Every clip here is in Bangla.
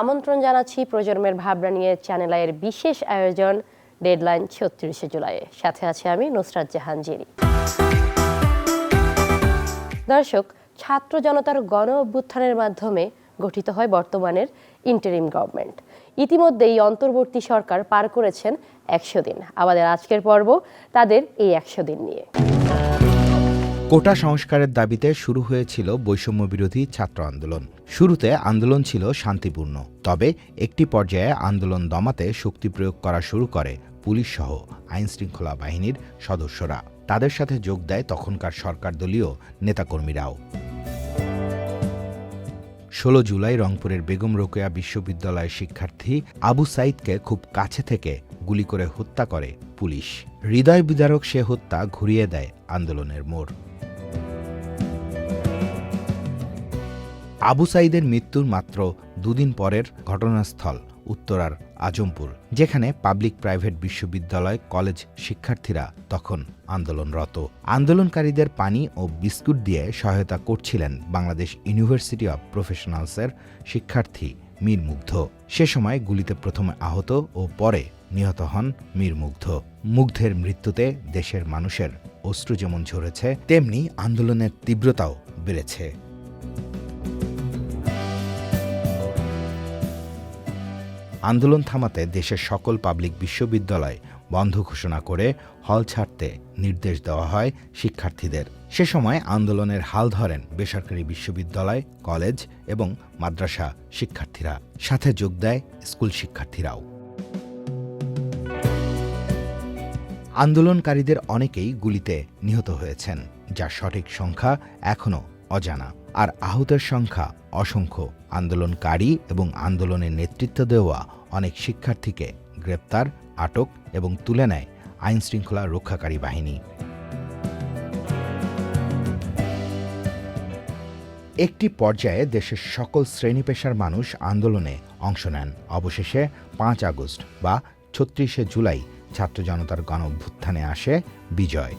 আমন্ত্রণ জানাচ্ছি প্রজন্মের ভাবনা নিয়ে চ্যানেল আয়ের বিশেষ আয়োজন ডেডলাইন ছত্রিশে জুলাইয়ে। সাথে আছে আমি নুসরাত জাহান জেরি। দর্শক, ছাত্র জনতার গণ অভ্যুত্থানের মাধ্যমে গঠিত হয় বর্তমানের ইন্টারিম গভর্নমেন্ট ইতিমধ্যেই অন্তর্বর্তী সরকার পার করেছেন একশো দিন। আমাদের আজকের পর্ব তাদের এই একশো দিন নিয়ে। কোটা সংস্কারের দাবিতে শুরু হয়েছিল বৈষম্য বিরোধী ছাত্র আন্দোলন। শুরুতে আন্দোলন ছিল শান্তিপূর্ণ। তবে একটি পর্যায়ে আন্দোলন দমাতে শক্তি প্রয়োগ করা শুরু করে পুলিশ সহ আইনশৃঙ্খলা বাহিনীর সদস্যরা। তাদের সাথে যোগ দেয় তখনকার সরকার দলীয় নেতাকর্মীরাও। ষোলো জুলাই রংপুরের বেগম রোকেয়া বিশ্ববিদ্যালয়ের শিক্ষার্থী আবু সাইদকে খুব কাছে থেকে গুলি করে হত্যা করে পুলিশ। হৃদয় বিদারক সে হত্যা ঘুরিয়ে দেয় আন্দোলনের মোড়। আবু সাইদের মৃত্যুর মাত্র দুদিন পরের ঘটনাস্থল, উত্তরার আজমপুর, যেখানে পাবলিক প্রাইভেট বিশ্ববিদ্যালয় কলেজ শিক্ষার্থীরা তখন আন্দোলনরত। আন্দোলনকারীদের পানি ও বিস্কুট দিয়ে সহায়তা করছিলেন বাংলাদেশ ইউনিভার্সিটি অব প্রফেশনালসের শিক্ষার্থী মীর মুগ্ধ। সে সময় গুলিতে প্রথমে আহত ও পরে নিহত হন মীর মুগ্ধ। মুগ্ধের মৃত্যুতে দেশের মানুষের অশ্রু যেমন ঝরেছে, তেমনি আন্দোলনের তীব্রতাও বেড়েছে। আন্দোলন থামাতে দেশের সকল পাবলিক বিশ্ববিদ্যালয় বন্ধ ঘোষণা করে হল ছাড়তে নির্দেশ দেওয়া হয় শিক্ষার্থীদের। সে সময় আন্দোলনের হাল ধরেন বেসরকারি বিশ্ববিদ্যালয়, কলেজ এবং মাদ্রাসা শিক্ষার্থীরা। সাথে যোগ দেয় স্কুল শিক্ষার্থীরাও। আন্দোলনকারীদের অনেকেই গুলিতে নিহত হয়েছেন, যার সঠিক সংখ্যা এখনও অজানা। আর আহতের সংখ্যা অসংখ্য। আন্দোলনকারী এবং আন্দোলনের নেতৃত্ব দেওয়া অনেক শিক্ষার্থীকে গ্রেপ্তার, আটক এবং তুলে নেয় আইনশৃঙ্খলা রক্ষাকারী বাহিনী। একটি পর্যায়ে দেশের সকল শ্রেণি পেশার মানুষ আন্দোলনে অংশ নেন। অবশেষে পাঁচ আগস্ট বা ছত্রিশে জুলাই ছাত্র জনতার গণ অভ্যুত্থানে আসে বিজয়।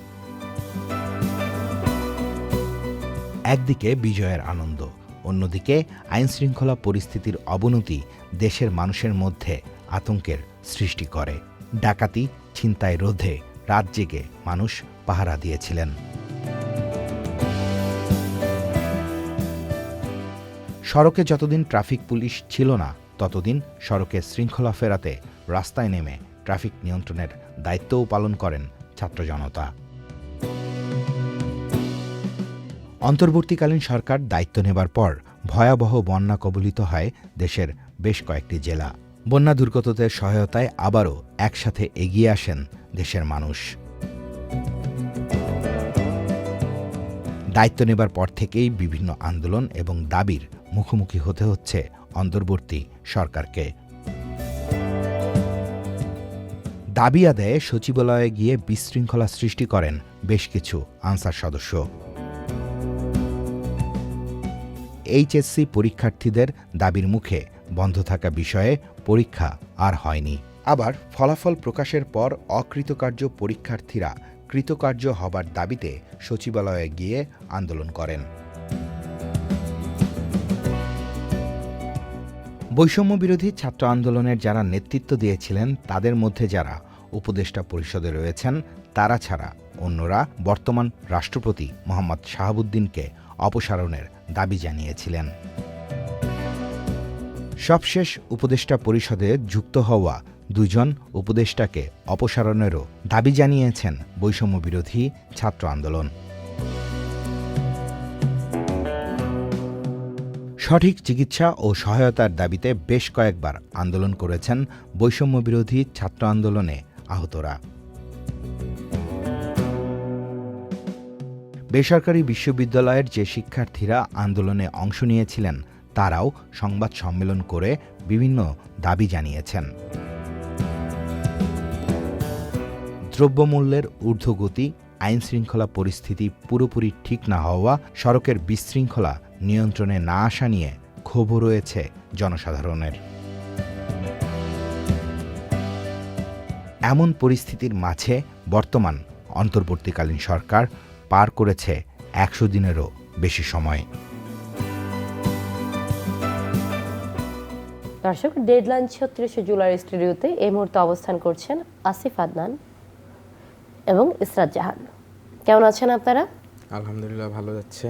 একদিকে বিজয়ের আনন্দ, অন্যদিকে আইনশৃঙ্খলা পরিস্থিতির অবনতি দেশের মানুষের মধ্যে আতঙ্কের সৃষ্টি করে। ডাকাতি, ছিনতাই রোধে রাত জেগে মানুষ পাহারা দিয়েছিলেন। সড়কে যতদিন ট্রাফিক পুলিশ ছিল না, ততদিন সড়কে শৃঙ্খলা ফেরাতে রাস্তায় নেমে ট্রাফিক নিয়ন্ত্রণের দায়িত্বও পালন করেন ছাত্র জনতা। অন্তর্বর্তীকালীন সরকার দায়িত্ব নেবার পর ভয়াবহ বন্যা কবলিত হয় দেশের বেশ কয়েকটি জেলা। বন্যা দুর্গতদের সহায়তায় আবারও একসাথে এগিয়ে আসেন দেশের মানুষ। দায়িত্ব নেবার পর থেকেই বিভিন্ন আন্দোলন এবং দাবির মুখোমুখি হতে হচ্ছে অন্তর্বর্তী সরকারকে। দাবি আদায়ে সচিবালয়ে গিয়ে বিশৃঙ্খলা সৃষ্টি করেন বেশ কিছু আনসার সদস্য। এইচএসসি পরীক্ষার্থীদের দাবির মুখে বন্ধ থাকা বিষয়ে পরীক্ষা আর হয়নি। আবার ফলাফল প্রকাশের পর অকৃতকার্য পরীক্ষার্থীরা কৃতকার্য হবার দাবিতে সচিবালয়ে গিয়ে আন্দোলন করেন। বৈষম্য বিরোধী ছাত্র আন্দোলনের যারা নেতৃত্ব দিয়েছিলেন, তাদের মধ্যে যারা উপদেষ্টা পরিষদে রয়েছেন, তারা ছাড়া অন্যরা বর্তমান রাষ্ট্রপতি মোহাম্মদ শাহাবুদ্দিনকে অপসারণের দাবি জানিয়েছিলেন। সবশেষ উপদেষ্টা পরিষদে যুক্ত হওয়া দুজন উপদেষ্টাকে অপসারণেরও দাবি জানিয়েছেন বৈষম্য বিরোধী ছাত্র আন্দোলন। সঠিক চিকিৎসা ও সহায়তার দাবিতে বেশ কয়েকবার আন্দোলন করেছেন বৈষম্য বিরোধী ছাত্র আন্দোলনে আহতরা। বেসরকারি বিশ্ববিদ্যালয়ের যে শিক্ষার্থীরা আন্দোলনে অংশ নিয়েছিলেন, তারাও সংবাদ সম্মেলন করে বিভিন্ন দাবি জানিয়েছেন। দ্রব্যমূল্যের ঊর্ধ্বগতি, আইনশৃঙ্খলা পরিস্থিতি পুরোপুরি ঠিক না হওয়া, সড়কের বিশৃঙ্খলা নিয়ন্ত্রণে না আসা নিয়ে ক্ষোভও রয়েছে জনসাধারণের। এমন পরিস্থিতির মাঝে বর্তমান অন্তর্বর্তীকালীন সরকার পার করেছে একশো দিনেরও বেশি সময়। দর্শক ডেডলাইন ছত্রিশে জুলাই স্টুডিওতে এই মুহূর্তে অবস্থান করছেন আসিফ আদনান এবং ইসরাত জাহান। কেমন আছেন আপনারা? আলহামদুলিল্লাহ ভালো যাচ্ছে।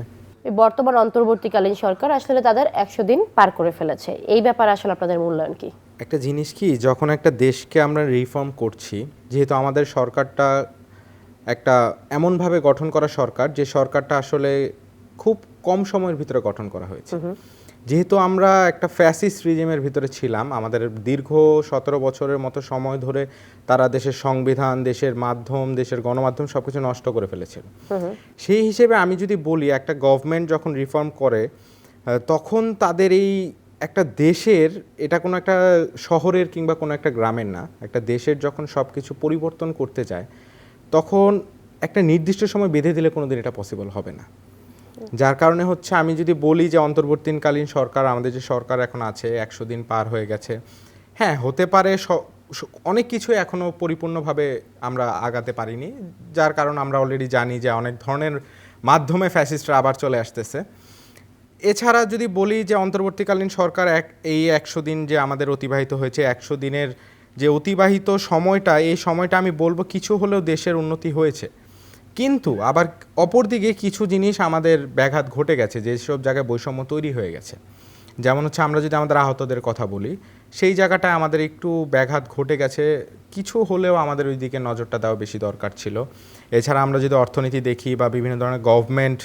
এই বর্তমান অন্তর্বর্তীকালীন সরকার আসলে তাদের একশো দিন পার করে ফেলেছে। এই ব্যাপারে আসলে আপনাদের মূল্যায়ন কি? একটা জিনিস কি যখন একটা দেশকে আমরা রিফর্ম করছি যেহেতু আমাদের সরকারটা একটা এমনভাবে গঠন করা সরকার যে সরকারটা আসলে খুব কম সময়ের ভিতরে গঠন করা হয়েছে। যেহেতু আমরা একটা ফ্যাসিস্ট রিজিমের ভিতরে ছিলাম আমাদের দীর্ঘ সতেরো বছরের মতো সময় ধরে তারা দেশের সংবিধান দেশের মাধ্যম দেশের গণমাধ্যম সব কিছু নষ্ট করে ফেলেছিল। সেই হিসেবে আমি যদি বলি একটা গভর্নমেন্ট যখন রিফর্ম করে তখন তাদের এই একটা দেশের এটা কোনো একটা শহরের কিংবা কোনো একটা গ্রামের না একটা দেশের যখন সব কিছু পরিবর্তন করতে চায় তখন একটা নির্দিষ্ট সময় বেঁধে দিলে কোনো দিন এটা পসিবল হবে না। যার কারণে হচ্ছে আমি যদি বলি যে অন্তর্বর্তীকালীন সরকার, আমাদের যে সরকার এখন আছে, একশো দিন পার হয়ে গেছে হ্যাঁ হতে পারে অনেক কিছু এখনও পরিপূর্ণভাবে আমরা আগাতে পারিনি, যার কারণ আমরা অলরেডি জানি যে অনেক ধরনের মাধ্যমে ফ্যাসিস্টরা আবার চলে আসতেছে। এছাড়া যদি বলি যে অন্তর্বর্তীকালীন সরকার এক, এই একশো দিন যে আমাদের অতিবাহিত হয়েছে, একশো দিনের যে অতিবাহিত সময়টা, এই সময়টা আমি বলব কিছু হলেও দেশের উন্নতি হয়েছে। কিন্তু আবার অপরদিকে কিছু জিনিস আমাদের ব্যাঘাত ঘটে গেছে যেসব জায়গায় বৈষম্য তৈরি হয়ে গেছে। যেমন হচ্ছে আমরা যদি আমাদের আহতদের কথা বলি, সেই জায়গাটায় আমাদের একটু ব্যাঘাত ঘটে গেছে। কিছু হলেও আমাদের ওই দিকে নজরটা দেওয়া বেশি দরকার ছিল। এছাড়া আমরা যদি অর্থনীতি দেখি বা বিভিন্ন ধরনের গভর্নমেন্ট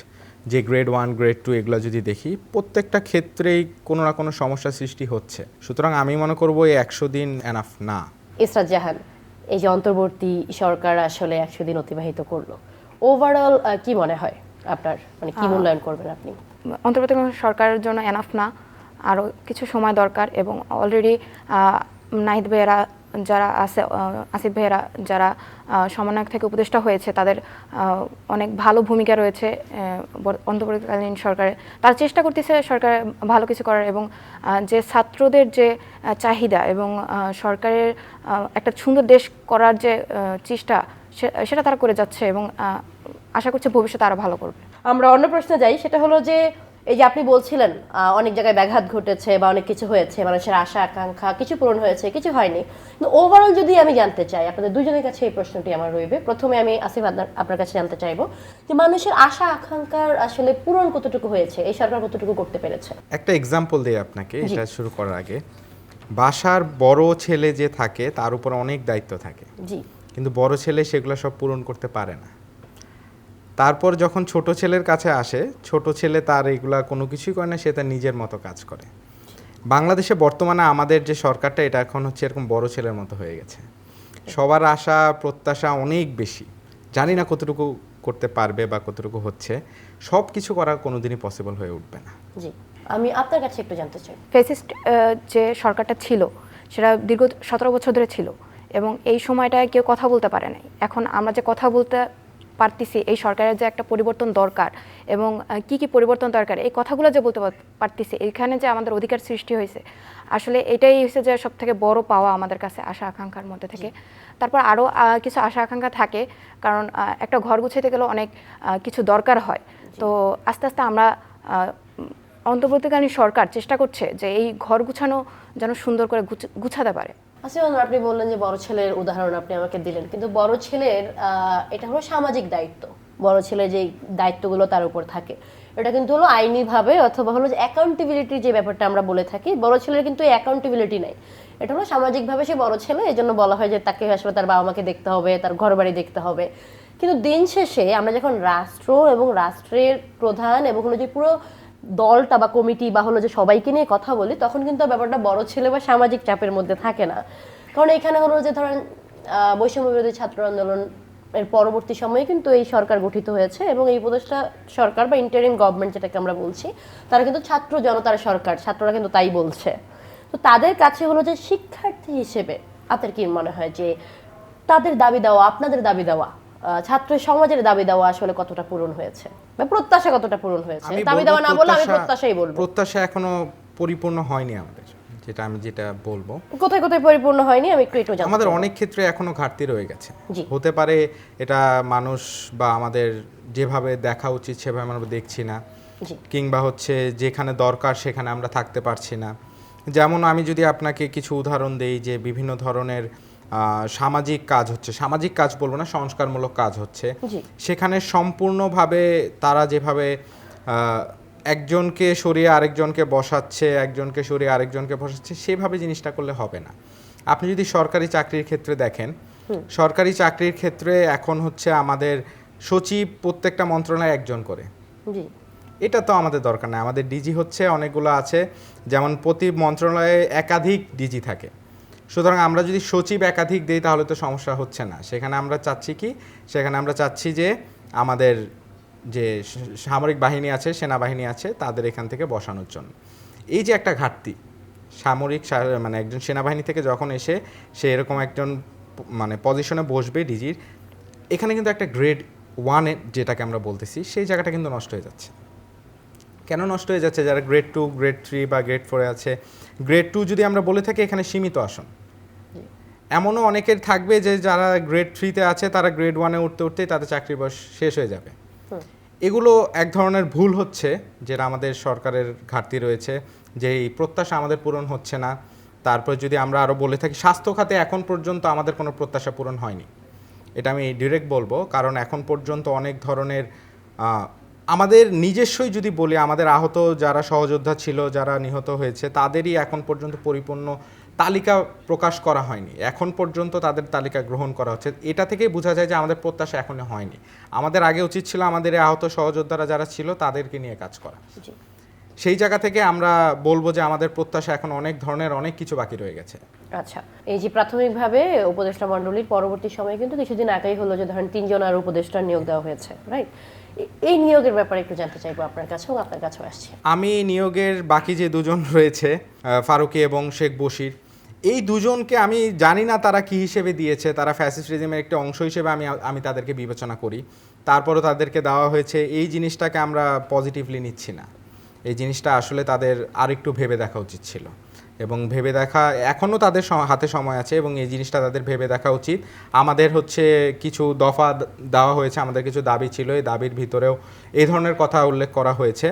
যে গ্রেড ওয়ান গ্রেড টু এগুলো যদি দেখি প্রত্যেকটা ক্ষেত্রেই কোনো না কোনো সমস্যা সৃষ্টি হচ্ছে। সুতরাং আমি মনে করব এই একশো দিন এনাফ না। ইসরাত জাহান এই যে অন্তর্বর্তী সরকার আসলে একশো দিন অতিবাহিত করল। ওভারঅল কি মনে হয় আপনার? মানে কি মূল্যায়ন করবেন আপনি? অন্তর্বর্তী সরকারের জন্য এনাফ না। আরও কিছু সময় দরকার এবং অলরেডি নাহিদ ভাইয়েরা যারা আছে আসিফ ভাইয়েরা যারা সমন্বয়ক থেকে উপদেষ্টা হয়েছে, তাদের অনেক ভালো ভূমিকা রয়েছে অন্তর্বর্তীকালীন সরকারে। তারা চেষ্টা করতেছে সরকার ভালো কিছু করার এবং যে ছাত্রদের যে চাহিদা এবং সরকারের একটা সুন্দর দেশ করার যে চেষ্টা সেটা তারা করে যাচ্ছে এবং আশা করছি ভবিষ্যতে আরও ভালো করবে। আমরা অন্য প্রশ্নে যাই, সেটা হলো যে এই যে আপনি বলছিলেন অনেক জায়গায় ব্যাঘাত ঘটেছে বা অনেক কিছু হয়েছে মানুষের আশা আকাঙ্ক্ষা কিছু পূরণ হয়েছে কিছু হয়নি। কিন্তু ওভারঅল যদি আমি জানতে চাই আপনাদের দুজনের কাছে এই প্রশ্নটি আমার রইবে। প্রথমে আমি আসিফ আপনার আপনার কাছে জানতে চাইব যে মানুষের আশা আকাঙ্ক্ষার আসলে পূরণ কতটুকু হয়েছে এই সরকার কতটুকু করতে পেরেছে? একটা এক্সাম্পল দিই আপনাকে এটা শুরু করার আগে। বাসার বড় ছেলে যে থাকে তার উপর অনেক দায়িত্ব থাকে। জি। কিন্তু বড় ছেলে সেগুলো সব পূরণ করতে পারে না। তারপর যখন ছোট ছেলের কাছে আসে ছোট ছেলে তার এগুলা কোনো কিছুই করে না সে তার নিজের মতো কাজ করে। বাংলাদেশে বর্তমানে আমাদের যে সরকারটা এটা এখন হচ্ছে এরকম বড় ছেলের মতো হয়ে গেছে। সবার আশা প্রত্যাশা অনেক বেশি। জানি না কতটুকু করতে পারবে বা কতটুকু হচ্ছে। সব কিছু করা কোনোদিনই পসিবল হয়ে উঠবে না। জি। আমি আপনার কাছে একটু জানতে চাই। ফেসিস্ট যে সরকারটা ছিল সেটা দীর্ঘ সতেরো বছর ধরে ছিল এবং এই সময়টায় কেউ কথা বলতে পারে নাই। এখন আমরা যে কথা বলতে পারতেছি এই সরকারের যে একটা পরিবর্তন দরকার এবং কি কি পরিবর্তন দরকার এই কথাগুলো যে বলতে পার- পারতেছি এখানে যে আমাদের অধিকার সৃষ্টি হয়েছে আসলে এটাই হচ্ছে যে সব থেকে বড় পাওয়া আমাদের কাছে আশা আকাঙ্ক্ষার মধ্যে থেকে। তারপর আরও কিছু আশা আকাঙ্ক্ষা থাকে কারণ একটা ঘর গুছাইতে গেলে অনেক কিছু দরকার হয়। তো আস্তে আস্তে আমরা অন্তর্বর্তীকালীন সরকার চেষ্টা করছে যে এই ঘর গুছানো যেন সুন্দর করে গুছাতে পারে। আপনি বললেন যে বড় ছেলের উদাহরণ আপনি আমাকে দিলেন। কিন্তু বড় ছেলের এটা হলো সামাজিক দায়িত্ব। বড় ছেলে যে দায়িত্বগুলো তার উপর থাকে। এটা কিন্তু হলো আইনিভাবে অথবা হলো যে অ্যাকাউন্টেবিলিটি যে ব্যাপারটা আমরা বলে থাকি, বড় ছেলের কিন্তু অ্যাকাউন্টেবিলিটি নাই। এটা হলো সামাজিকভাবে সে বড় ছেলে এই জন্য বলা হয় যে তাকে আসলে তার বাবা মাকে দেখতে হবে, তার ঘর বাড়ি দেখতে হবে। কিন্তু দিন শেষে আমরা যখন রাষ্ট্র এবং রাষ্ট্রের প্রধান এবং হলো যে পুরো দলটা বা কমিটি বা হলো যে সবাইকে নিয়ে কথা বলি, তখন কিন্তু ব্যাপারটা বড় ছেলে বা সামাজিক চাপের মধ্যে থাকে না। কারণ এখানে হলো যে ধরেন বৈষম্য বিরোধী ছাত্র আন্দোলন এর পরবর্তী সময়ে কিন্তু এই সরকার গঠিত হয়েছে এবং এই উপদেষ্টা সরকার বা ইন্টারিম গভর্নমেন্ট যেটাকে আমরা বলছি, তারা কিন্তু ছাত্র জনতার সরকার, ছাত্ররা কিন্তু তাই বলছে। তো তাদের কাছে হলো যে শিক্ষার্থী হিসেবে আপনার কি মনে হয় যে তাদের দাবি দেওয়া, আপনাদের দাবি দেওয়া ছাত্র সমাজের দাবি দেওয়া আসলে কতটা পূরণ হয়েছে? বা প্রত্যাশা কতটা পূরণ হয়েছে? দাবি দেওয়া না বলে আমি প্রত্যাশাই বলব। প্রত্যাশা এখনও পরিপূর্ণ হয়নি আমাদের যেটা আমি যেটা বলব। কোথায় কোথায় পরিপূর্ণ হয়নি? আমি একটু একটু আমাদের অনেক ক্ষেত্রে এখনও ঘাটতি রয়ে গেছে। হতে পারে এটা মানুষ বা আমাদের যেভাবে দেখা উচিত সেভাবে আমরা দেখছি না। কিংবা হচ্ছে যেখানে দরকার সেখানে আমরা থাকতে পারছি না। যেমন আমি যদি আপনাকে কিছু উদাহরণ দেই যে বিভিন্ন ধরনের সামাজিক কাজ হচ্ছে। সামাজিক কাজ বলব না সংস্কারমূলক কাজ হচ্ছে। সেখানে সম্পূর্ণভাবে তারা যেভাবে একজনকে সরিয়ে আরেকজনকে বসাচ্ছে একজনকে সরিয়ে আরেকজনকে বসাচ্ছে সেভাবে জিনিসটা করলে হবে না। আপনি যদি সরকারি চাকরির ক্ষেত্রে দেখেন সরকারি চাকরির ক্ষেত্রে এখন হচ্ছে আমাদের সচিব প্রত্যেকটা মন্ত্রণালয়ে একজন করে। এটা তো আমাদের দরকার নাই। আমাদের ডিজি হচ্ছে অনেকগুলো আছে। যেমন প্রতি মন্ত্রণালয়ে একাধিক ডিজি থাকে। সুতরাং আমরা যদি সচিব একাধিক দিই, তাহলে তো সমস্যা হচ্ছে না। সেখানে আমরা চাচ্ছি কি? সেখানে আমরা চাচ্ছি যে আমাদের যে সামরিক বাহিনী আছে, সেনাবাহিনী আছে, তাদের এখান থেকে বসানোর জন্য। এই যে একটা ঘাটতি, সামরিক মানে একজন সেনাবাহিনী থেকে যখন এসে সে এরকম একজন মানে পজিশনে বসবে ডিজির, এখানে কিন্তু একটা গ্রেড ওয়ানে যেটাকে আমরা বলতেছি, সেই জায়গাটা কিন্তু নষ্ট হয়ে যাচ্ছে। কেন নষ্ট হয়ে যাচ্ছে? যারা গ্রেড টু, গ্রেড থ্রি বা গ্রেড ফোরে আছে গ্রেড টু যদি আমরা বলে থাকি এখানে সীমিত আসন। এমনও অনেকের থাকবে যে যারা গ্রেড থ্রিতে আছে তারা গ্রেড ওয়ানে উঠতে উঠতেই তাদের চাকরি বয়স শেষ হয়ে যাবে। এগুলো এক ধরনের ভুল হচ্ছে যেটা আমাদের সরকারের ঘাটতি রয়েছে যে এই প্রত্যাশা আমাদের পূরণ হচ্ছে না। তারপর যদি আমরা আরও বলে থাকি স্বাস্থ্য খাতে এখন পর্যন্ত আমাদের কোনো প্রত্যাশা পূরণ হয়নি। এটা আমি ডিরেক্ট বলব কারণ এখন পর্যন্ত অনেক ধরনের আমাদের নিজস্বই যদি বলি আমাদের আহত যারা সহযোদ্ধা ছিল যারা নিহত হয়েছে তাদেরই এখন পর্যন্ত পরিপূর্ণ তালিকা প্রকাশ করা হয়নি। এখন পর্যন্ত তাদের তালিকা গ্রহণ করা হচ্ছে। এটা থেকেই বোঝা যায় যে আমাদের প্রত্যাশা এখনও হয়নি। আমাদের আগে উচিত ছিল আমাদের আহত সহযোদ্ধারা যারা ছিল তাদেরকে নিয়ে কাজ করা। সেই জায়গা থেকে আমরা বলব যে আমাদের প্রত্যাশা এখন অনেক ধরনের অনেক কিছু বাকি রয়ে গেছে। আচ্ছা এই যে প্রাথমিকভাবে উপদেষ্টা মণ্ডলীর পরবর্তী সময়ে কিন্তু কিছুদিন আগেই হলো যে ধরেন তিনজন আর উপদেষ্টা নিয়োগ দেওয়া হয়েছে রাইট এই নিয়োগের ব্যাপারে একটু জানতে চাইব আপনার কাছেও আপনার কাছেও আসছে। আমি নিয়োগের বাকি যে দুজন রয়েছে ফারুকি এবং শেখ বশির, এই দুজনকে আমি জানি না তারা কি হিসেবে দিয়েছে, তারা ফ্যাসিস্ট রেজিমের একটি অংশ হিসেবে আমি আমি তাদেরকে বিবেচনা করি। তারপরও তাদেরকে দেওয়া হয়েছে, এই জিনিসটাকে আমরা পজিটিভলি নিচ্ছি না। এই জিনিসটা আসলে তাদের আরেকটু ভেবে দেখা উচিত ছিল। এবং ভেবে দেখা এখনও তাদের হাতে সময় আছে এবং এই জিনিসটা তাদের ভেবে দেখা উচিত। আমাদের হচ্ছে কিছু দফা দেওয়া হয়েছে, আমাদের কিছু দাবি ছিল, এই দাবির ভিতরেও এই ধরনের কথা উল্লেখ করা হয়েছে।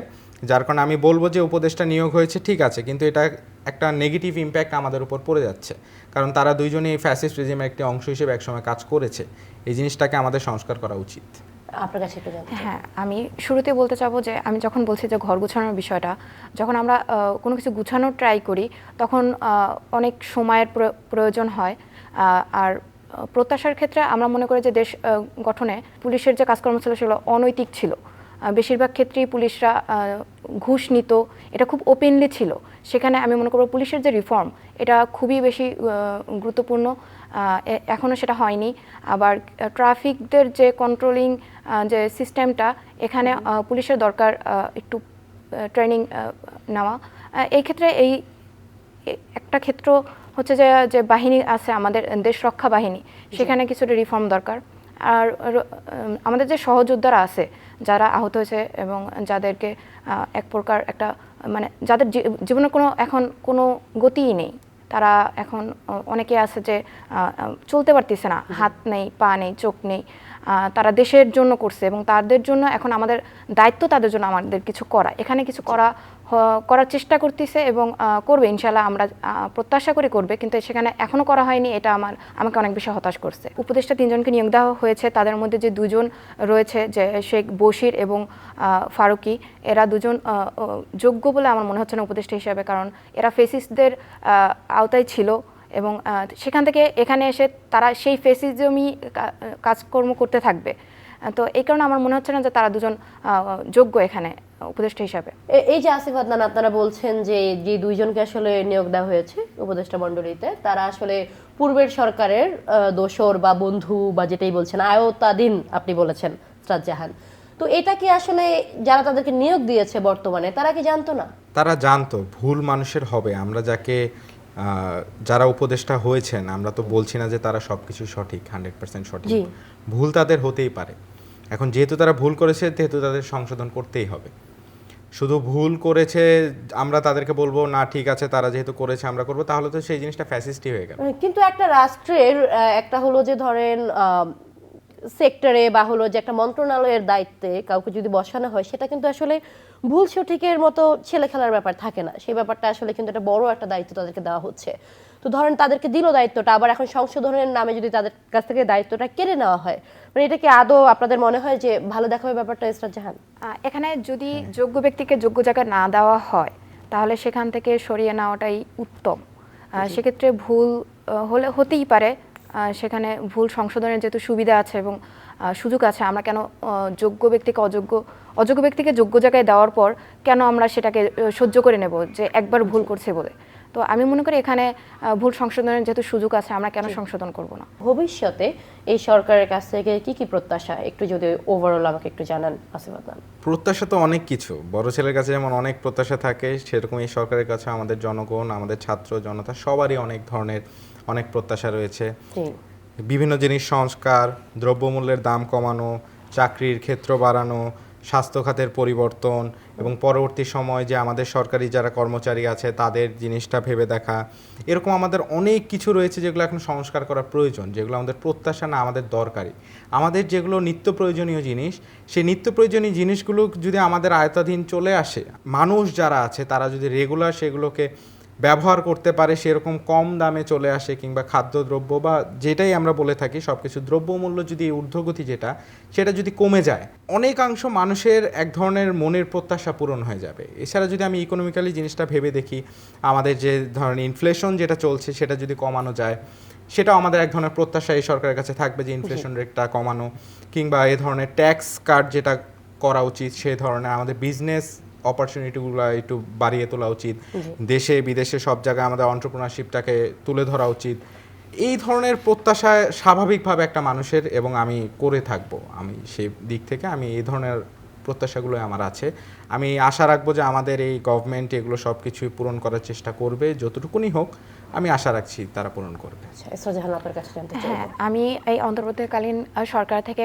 যার কারণে আমি বলব যে উপদেষ্টা নিয়োগ হয়েছে, ঠিক আছে, কিন্তু এটা একটা নেগেটিভ ইম্প্যাক্ট আমাদের উপর পড়ে যাচ্ছে। কারণ তারা দুইজনেই ফ্যাসিস্ট রেজিমের একটি অংশ হিসেবে একসময় কাজ করেছে। এই জিনিসটাকে আমাদের সংস্কার করা উচিত। আপনার কাছে একটু হ্যাঁ আমি শুরুতে বলতে চাবো যে, আমি যখন বলছি যে ঘর গুছানোর বিষয়টা, যখন আমরা কোনো কিছু গুছানোর ট্রাই করি, তখন অনেক সময়ের প্র- প্রয়োজন হয়। আর প্রত্যাশার ক্ষেত্রে আমরা মনে করি যে দেশ গঠনে পুলিশের যে কাজকর্ম ছিল, সেগুলো অনৈতিক ছিল। বেশিরভাগ ক্ষেত্রেই পুলিশরা ঘুষ নিত, এটা খুব ওপেনলি ছিল। সেখানে আমি মনে করব পুলিশের যে রিফর্ম এটা খুবই বেশি গুরুত্বপূর্ণ। এখনও সেটা হয়নি। আবার ট্রাফিকদের যে কন্ট্রোলিং যে সিস্টেমটা এখানে পুলিশের দরকার একটু ট্রেনিং নেওয়া। এই ক্ষেত্রে এই একটা ক্ষেত্র হচ্ছে যে যে বাহিনী আছে আমাদের দেশ রক্ষা বাহিনী সেখানে কিছুটা রিফর্ম দরকার। আর আমাদের যে সহযোদ্ধারা আছে যারা আহত হয়েছে এবং যাদেরকে এক প্রকার একটা মানে যাদের জীবনে কোনো এখন কোনো গতিই নেই। তারা এখন অনেকে আছে যে চলতে পারতেছে না। হাত নেই পা নেই চোখ নেই। তারা দেশের জন্য করছে এবং তাদের জন্য এখন আমাদের দায়িত্ব তাদের জন্য আমাদের কিছু করা। এখানে কিছু করা করার চেষ্টা করতেছে এবং করবে ইনশাল্লাহ আমরা প্রত্যাশা করে করবে কিন্তু সেখানে এখনও করা হয়নি এটা আমার আমাকে অনেক বেশি হতাশ করছে। উপদেষ্টা তিনজনকে নিয়োগ দেওয়া হয়েছে তাদের মধ্যে যে দুজন রয়েছে যে শেখ বশির এবং ফারুকি এরা দুজন যোগ্য বলে আমার মনে হচ্ছে না উপদেষ্টা হিসাবে কারণ এরা ফেসিসদের আওতায় ছিল। এবং সেখান থেকে এখানে এসে তারা সেই ফেসিজমই কাজকর্ম করতে থাকবে। তো এই কারণে আমার মনে হচ্ছে না যে তারা দুজন যোগ্য এখানে উপদেষ্টা হিসাবে। এই যে আসিফ আদনান আপনারা বলছেন যে যে দুইজনকে আসলে নিয়োগ দেওয়া হয়েছে উপদেষ্টা মণ্ডলীতে তারা আসলে পূর্বের সরকারের আহ, দোসর বা বন্ধু বা যেটাই বলছেন আয়তাধীন আপনি বলেছেন সাদ জাহান তো এটা কি আসলে যারা তাদেরকে নিয়োগ দিয়েছে বর্তমানে তারা কি জানতো না? তারা জানতো ভুল মানুষের হবে। আমরা যাকে যারা উপদেষ্টা হয়েছেন আমরা তো বলছি না যে তারা সব কিছু সঠিক হান্ড্রেড পার্সেন্ট সঠিক। ভুল তাদের হতেই পারে। এখন যেহেতু তারা ভুল করেছে যেহেতু তাদের সংশোধন করতেই হবে। শুধু ভুল করেছে আমরা তাদেরকে বলব না ঠিক আছে তারা যেহেতু করেছে আমরা করব তাহলে তো সেই জিনিসটা ফ্যাসিস্টই হয়ে গেল। কিন্তু একটা রাষ্ট্রের একটা হলো যে ধরেন সেক্টরে বা হলো যে একটা মন্ত্রণালয়ের দায়িত্বে কাউকে যদি বসানো হয় সেটা কিন্তু আসলে ভুল সঠিকের মতো ছেলে খেলার ব্যাপার থাকে না। সেই ব্যাপারটা আসলে কিন্তু একটা বড় একটা দায়িত্ব তাদেরকে দেওয়া হচ্ছে। তো ধরেন তাদেরকে দিল দায়িত্বটা আবার এখন সংশোধনের নামে যদি তাদের কাছ থেকে দায়িত্বটা কেড়ে নেওয়া হয় মানে এটা কি আদৌ আপনাদের মনে হয় যে ভালো দেখাবে ব্যাপারটা ইসরাত জাহান? এখানে যদি যোগ্য ব্যক্তিকে যোগ্য জায়গা না দেওয়া হয় তাহলে সেখান থেকে সরিয়ে নেওয়াটাই উত্তম। সেক্ষেত্রে ভুল হলে হতেই পারে সেখানে ভুল সংশোধনের যেহেতু সুবিধা আছে এবং সুযোগ আছে আমরা কেন যোগ্য ব্যক্তিকে অযোগ্য অযোগ্য ব্যক্তিকে যোগ্য জায়গায় দেওয়ার পর কেন আমরা সেটাকে সহ্য করে নেব যে একবার ভুল করছে বলে? তো আমি মনে করি এখানে ভুল সংশোধনের যেহেতু সুযোগ আছে আমরা কেন সংশোধন করব না? ভবিষ্যতে এই সরকারের কাছ থেকে কি কি প্রত্যাশা? একটু যদি ওভারঅল আমাকে একটু জানান আসিফ প্রত্যাশা তো অনেক কিছু। বড় ছেলের কাছে যেমন অনেক প্রত্যাশা থাকে সেরকম এই সরকারের কাছে আমাদের জনগণ আমাদের ছাত্র জনতা সবারই অনেক ধরনের অনেক প্রত্যাশা রয়েছে। বিভিন্ন জিনিস সংস্কার দ্রব্যমূল্যের দাম কমানো চাকরির ক্ষেত্র বাড়ানো স্বাস্থ্য খাতের পরিবর্তন এবং পরবর্তী সময় যে আমাদের সরকারি যারা কর্মচারী আছে তাদের জিনিসটা ভেবে দেখা। এরকম আমাদের অনেক কিছু রয়েছে যেগুলো এখন সংস্কার করা প্রয়োজন যেগুলো আমাদের প্রত্যাশা না আমাদের দরকারি আমাদের যেগুলো নিত্য প্রয়োজনীয় জিনিস সেই নিত্য প্রয়োজনীয় জিনিসগুলো যদি আমাদের আয়তাধীন চলে আসে মানুষ যারা আছে তারা যদি রেগুলার সেগুলোকে ব্যবহার করতে পারে সেরকম কম দামে চলে আসে কিংবা খাদ্যদ্রব্য বা যেটাই আমরা বলে থাকি সব কিছু দ্রব্যমূল্য যদি ঊর্ধ্বগতি যেটা, সেটা যদি কমে যায়, অনেকাংশ মানুষের এক ধরনের মনের প্রত্যাশা পূরণ হয়ে যাবে। এছাড়া যদি আমি ইকোনমিক্যালি জিনিসটা ভেবে দেখি, আমাদের যে ধরনের ইনফ্লেশন যেটা চলছে, সেটা যদি কমানো যায়, সেটাও আমাদের এক ধরনের প্রত্যাশা এই সরকারের কাছে থাকবে যে ইনফ্লেশন রেটটা কমানো, কিংবা এ ধরনের ট্যাক্স কাট যেটা করা উচিত, সে ধরনের আমাদের বিজনেস অপরচুনিটিগুলো একটু বাড়িয়ে তোলা উচিত। দেশে বিদেশে সব জায়গায় আমাদের অন্টারপ্রিনারশিপটাকে তুলে ধরা উচিত। এই ধরনের প্রত্যাশায় স্বাভাবিকভাবে একটা মানুষের এবং আমি করে থাকব। আমি সেই দিক থেকে আমি এই ধরনের প্রত্যাশাগুলো আমার আছে। আমি আশা রাখব যে আমাদের এই গভর্নমেন্ট এগুলো সব কিছুই পূরণ করার চেষ্টা করবে যতটুকুনি হোক আমি আশা রাখছি তারা পূরণ করবে। আচ্ছা ইসরাত জাহান আপনার কাছে জানতে চাই হ্যাঁ আমি এই অন্তর্বর্তীকালীন সরকার থেকে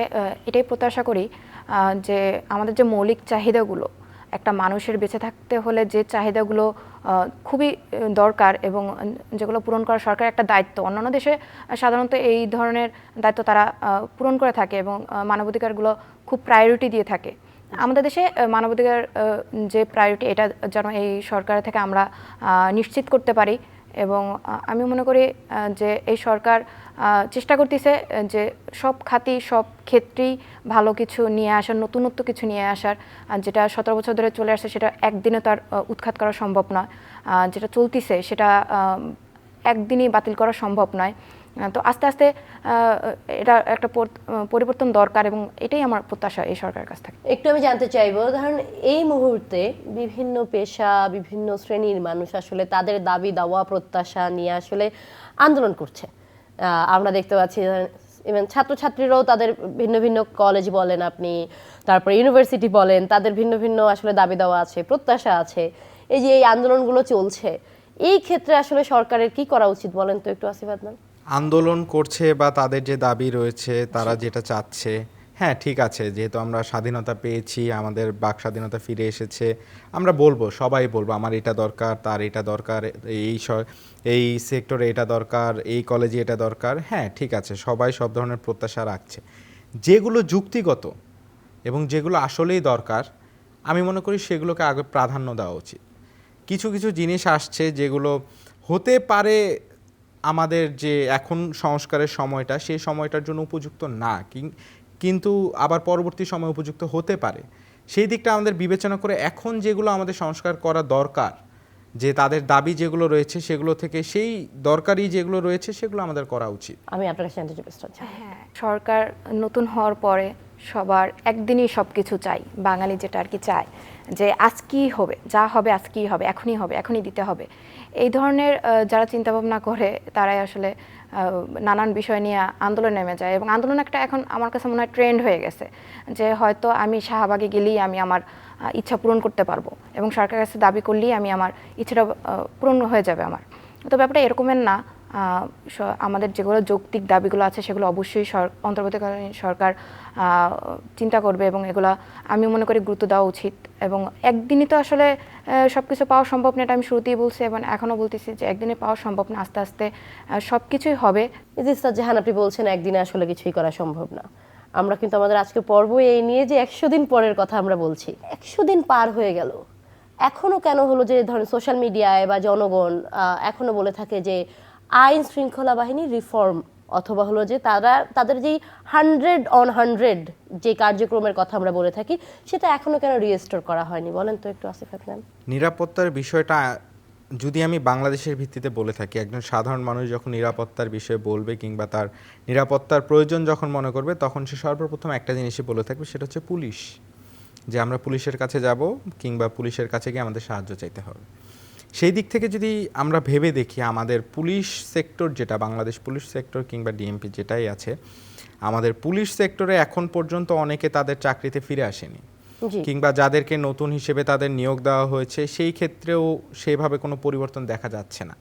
এটাই প্রত্যাশা করি যে আমাদের যে মৌলিক চাহিদাগুলো একটা মানুষের বেঁচে থাকতে হলে যে চাহিদাগুলো খুবই দরকার এবং যেগুলো পূরণ করা সরকারের একটা দায়িত্ব। অন্যান্য দেশে সাধারণত এই ধরনের দায়িত্ব তারা পূরণ করে থাকে এবং মানবাধিকারগুলো খুব প্রায়োরিটি দিয়ে থাকে। আমাদের দেশে মানবাধিকার যে প্রায়োরিটি এটা যেন এই সরকার থেকে আমরা নিশ্চিত করতে পারি এবং আমি মনে করি যে এই সরকার চেষ্টা করতেছে যে সব খাতি, সব ক্ষেত্রেই ভালো কিছু নিয়ে আসার, নতুনত্ব কিছু নিয়ে আসার যেটা সতেরো বছর ধরে চলে আসছে সেটা একদিনে তার উৎখাত করা সম্ভব নয়। যেটা চলতিছে সেটা একদিনই বাতিল করা সম্ভব নয়। তো আস্তে আস্তে এটা একটা পরিবর্তন দরকার এবং এটাই আমার প্রত্যাশা এই সরকারের কাছ থেকে। একটু আমি জানতে চাইব, ধরুন এই মুহূর্তে বিভিন্ন পেশা, বিভিন্ন শ্রেণির মানুষ আসলে তাদের দাবি দাওয়া প্রত্যাশা নিয়ে আসলে আন্দোলন করছে। আমরা দেখতে পাচ্ছি ইভেন ছাত্রছাত্রীরাও তাদের ভিন্ন ভিন্ন কলেজ বলেন আপনি তারপরে ইউনিভার্সিটি বলেন তাদের ভিন্ন ভিন্ন আসলে দাবি দেওয়া আছে প্রত্যাশা আছে। এই যে এই আন্দোলনগুলো চলছে এই ক্ষেত্রে আসলে সরকারের কি করা উচিত বলেন তো একটু আসিফ আদনান? আন্দোলন করছে বা তাদের যে দাবি রয়েছে তারা যেটা চাচ্ছে হ্যাঁ ঠিক আছে। যেহেতু আমরা স্বাধীনতা পেয়েছি, আমাদের বাক স্বাধীনতা ফিরে এসেছে, আমরা বলব, সবাই বলব, আমার এটা দরকার, তার এটা দরকার, এই এই সেক্টরে এটা দরকার, এই কলেজে এটা দরকার। হ্যাঁ ঠিক আছে, সবাই সব ধরনের প্রত্যাশা রাখছে। যেগুলো যুক্তিগত এবং যেগুলো আসলেই দরকার, আমি মনে করি সেগুলোকে আগে প্রাধান্য দেওয়া উচিত। কিছু কিছু জিনিস আসছে যেগুলো হতে পারে আমাদের যে এখন সংস্কারের সময়টা, সেই সময়টার জন্য উপযুক্ত না। কিন্তু আবার পরবর্তী সময় উপযুক্ত হতে পারে। সেই দিকটা আমাদের বিবেচনা করে এখন যেগুলো আমাদের সংস্কার করা দরকার যে তাদের দাবি যেগুলো রয়েছে সেগুলো থেকে সেই দরকারি যেগুলো রয়েছে সেগুলো আমাদের করা উচিত। আমি আপনার কাছে জানতে চাই। হ্যাঁ সরকার নতুন হওয়ার পরে সবার একদিনই সব কিছু চাই, বাঙালি যেটা আর কি চায়, যে আজকেই হবে, যা হবে আজকেই হবে, এখনই হবে, এখনই দিতে হবে। এই ধরনের যারা চিন্তা ভাবনা করে, তারাই আসলে নানান বিষয় নিয়ে আন্দোলন নেমে যায় এবং আন্দোলন একটা এখন আমার কাছে মনে হয় ট্রেন্ড হয়ে গেছে, যে হয়তো আমি শাহবাগে গেলেই আমি আমার ইচ্ছা পূরণ করতে পারব এবং সরকারের কাছে দাবি করলেই আমি আমার ইচ্ছাটা পূরণ হয়ে যাবে আমার। তো ব্যাপারটা এরকমের না আমাদের যেগুলো যৌক্তিক দাবিগুলো আছে সেগুলো অবশ্যই অন্তর্বর্তীকালীন সরকার চিন্তা করবে এবং এগুলো আমি মনে করি গুরুত্ব দেওয়া উচিত। এবং একদিনই তো আসলে সব কিছু পাওয়া সম্ভব না এটা আমি শুরুতেই বলছি এবং এখনও বলতেছি যে একদিনে পাওয়া সম্ভব না আস্তে আস্তে সব কিছুই হবে। ইসরাত জাহান আপনি বলছেন একদিনে আসলে কিছুই করা সম্ভব না। আমরা কিন্তু আমাদের আজকে পর্ব এই নিয়ে যে একশো দিন পরের কথা আমরা বলছি। একশো দিন পার হয়ে গেল। এখনও কেন হলো যে ধরেন সোশ্যাল মিডিয়ায় বা জনগণ আহ, এখনও বলে থাকে যে আইন শৃঙ্খলা বাহিনী রিফর্ম, অথবা হলো যে তারা, তাদের যেই হান্ড্রেড অন হান্ড্রেড যে কার্যক্রমের কথা আমরা বলে থাকি, সেটা এখনও কেন রিস্টোর করা হয়নি? বলেন তো একটু, আসিফ আদনান নিরাপত্তার বিষয়টা, যদি আমি বাংলাদেশের ভিত্তিতে বলে থাকি, একজন সাধারণ মানুষ যখন নিরাপত্তার বিষয়ে বলবে কিংবা তার নিরাপত্তার প্রয়োজন যখন মনে করবে, তখন সে সর্বপ্রথম একটা জিনিসই বলে থাকবে, সেটা হচ্ছে পুলিশ। যে আমরা পুলিশের কাছে যাব, কিংবা পুলিশের কাছে গিয়ে আমাদের সাহায্য চাইতে হবে। সেই দিক থেকে যদি আমরা ভেবে দেখি আমাদের পুলিশ সেক্টর যেটা বাংলাদেশ পুলিশ সেক্টর কিংবা ডিএমপি যেটাই আছে আমাদের পুলিশ সেক্টরে এখন পর্যন্ত অনেকে তাদের চাকরিতে ফিরে আসেনি। কিংবা যাদেরকে নতুন হিসেবে তাদের নিয়োগ দেওয়া হয়েছে সেই ক্ষেত্রেও সেভাবে কোনো পরিবর্তন দেখা যাচ্ছে না।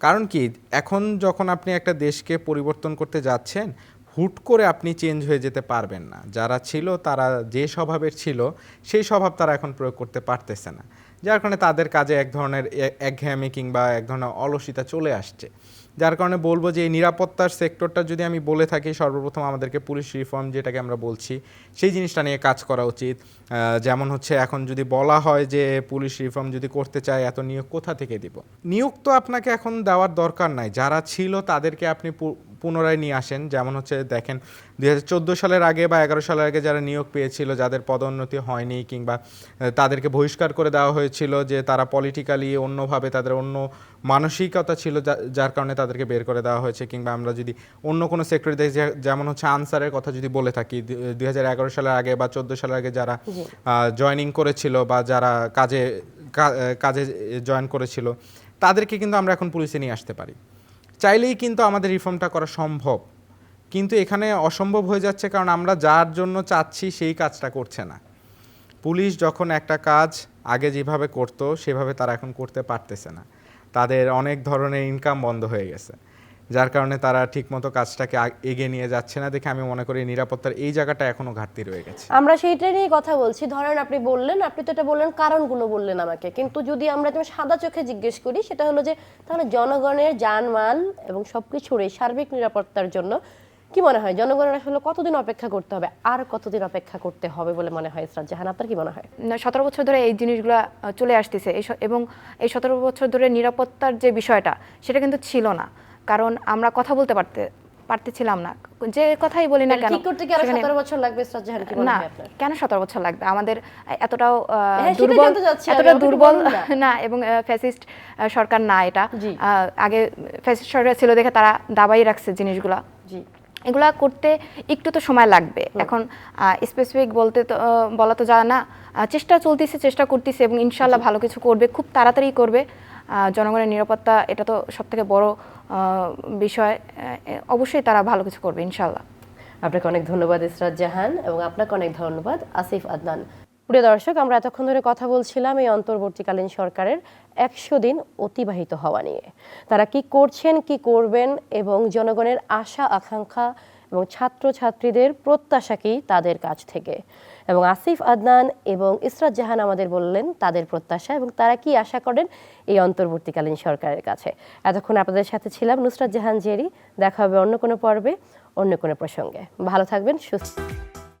কারণ কি এখন যখন আপনি একটা দেশকে পরিবর্তন করতে যাচ্ছেন হুট করে আপনি চেঞ্জ হয়ে যেতে পারবেন না। যারা ছিল তারা যে স্বভাবের ছিল সেই স্বভাব তারা এখন প্রয়োগ করতে পারতেছে না। যার কারণে তাদের কাজে এক ধরনের একঘেয়েমি কিংবা এক ধরনের অলসিতা চলে আসছে। যার কারণে বলব যে এই নিরাপত্তার সেক্টরটা যদি আমি বলে থাকি, সর্বপ্রথম আমাদেরকে পুলিশ রিফর্ম যেটাকে আমরা বলছি, সেই জিনিসটা নিয়ে কাজ করা উচিত। যেমন হচ্ছে এখন যদি বলা হয় যে পুলিশ রিফর্ম যদি করতে চায়, এত নিয়োগ কোথা থেকে দিব? নিয়োগ তো আপনাকে এখন দেওয়ার দরকার নাই। যারা ছিল তাদেরকে আপনি পুনরায় নিয়ে আসেন। যেমন হচ্ছে দেখেন দুই হাজার চোদ্দ সালের আগে বা এগারো সালের আগে যারা নিয়োগ পেয়েছিল যাদের পদোন্নতি হয়নি কিংবা তাদেরকে বহিষ্কার করে দেওয়া হয়েছিল যে তারা পলিটিক্যালি অন্যভাবে তাদের অন্য মানসিকতা ছিল যা- যার কারণে তাদেরকে বের করে দেওয়া হয়েছে কিংবা আমরা যদি অন্য কোনো সেক্টরে দেখি যেমন হচ্ছে আনসারের কথা যদি বলে থাকি দুই হাজার এগারো সালের আগে বা চোদ্দ সালের আগে যারা জয়নিং করেছিল বা যারা কাজে কাজে জয়েন করেছিল তাদেরকে কিন্তু আমরা এখন পুলিশে নিয়ে আসতে পারি। চাইলেই কিন্তু আমাদের রিফর্মটা করা সম্ভব। কিন্তু এখানে অসম্ভব হয়ে যাচ্ছে কারণ আমরা যার জন্য চাচ্ছি সেই কাজটা করছে না। পুলিশ যখন একটা কাজ আগে যেভাবে করতো, সেভাবে তারা এখন করতে পারতেছে না। তাদের অনেক ধরনের ইনকাম বন্ধ হয়ে গেছে। যার কারণে তারা ঠিকমতো কাজটাকে এগিয়ে নিয়ে যাচ্ছে না দেখে আমি মনে করি নিরাপত্তার এই জায়গাটা এখনও ঘাটতি রয়ে গেছে। আমরা সেইটা নিয়ে কথা বলছি। ধরেন আপনি বললেন, আপনি তো এটা বললেন, কারণগুলো বললেন আমাকে। কিন্তু যদি আমরা যেমন সাদা চোখে জিজ্ঞেস করি, সেটা হলো যে তাহলে জনগণের জানমাল এবং সবকিছুর এই সার্বিক নিরাপত্তার জন্য কি মনে হয়? জনগণের আসলে কতদিন অপেক্ষা করতে হবে? আর কতদিন অপেক্ষা করতে হবে বলে মনে হয় ইসরাত জাহান? আপনার কি মনে হয়? সতেরো বছর ধরে এই জিনিসগুলো চলে আসতেছে। এবং এই সতেরো বছর ধরে নিরাপত্তার যে বিষয়টা সেটা কিন্তু ছিল না। কারণ আমরা কথা বলতে পারতে পারতেছিলাম না। যে কথাই বলি না কেন করতে কি বছর লাগবে জাহান কি না কেন সতেরো বছর লাগবে? আমাদের এতটাও হ্যাঁ, দুর্বল এতটা দুর্বল না। না এবং ফ্যাসিস্ট সরকার না এটা। আগে ফ্যাসিস্ট সরকার ছিল দেখে তারা দাবাই রাখছে জিনিসগুলা। জি। এগুলা করতে একটু তো সময় লাগবে। এখন স্পেসিফিক বলতে তো বলা তো যায় না। চেষ্টা চলতেছে চেষ্টা করতেছে এবং ইনশাল্লাহ ভালো কিছু করবে খুব তাড়াতাড়ি করবে। জনগণের নিরাপত্তা এটা তো সব থেকে বড় বিষয়। অবশ্যই তারা ভালো কিছু করবে ইনশাল্লাহ আপনাকে অনেক ধন্যবাদ ইসরাত জাহান এবং আপনাকে অনেক ধন্যবাদ আসিফ আদনান। প্রিয় দর্শক, আমরা এতক্ষণ ধরে কথা বলছিলাম এই অন্তর্বর্তীকালীন সরকারের একশো দিন অতিবাহিত হওয়া নিয়ে। তারা কি করছেন, কি করবেন এবং জনগণের আশা, আকাঙ্ক্ষা এবং ছাত্রছাত্রীদের প্রত্যাশা কি তাদের কাছ থেকে? এবং আসিফ আদনান এবং ইসরাত জাহান আমাদের বললেন তাদের প্রত্যাশা এবং তারা কি আশা করেন এই অন্তর্বর্তীকালীন সরকারের কাছে। এতক্ষণ আপনাদের সাথে ছিলাম নুসরাত জাহান জেরি। দেখা হবে অন্য কোনো পর্বে, অন্য কোনো প্রসঙ্গে। ভালো থাকবেন, সুস্থ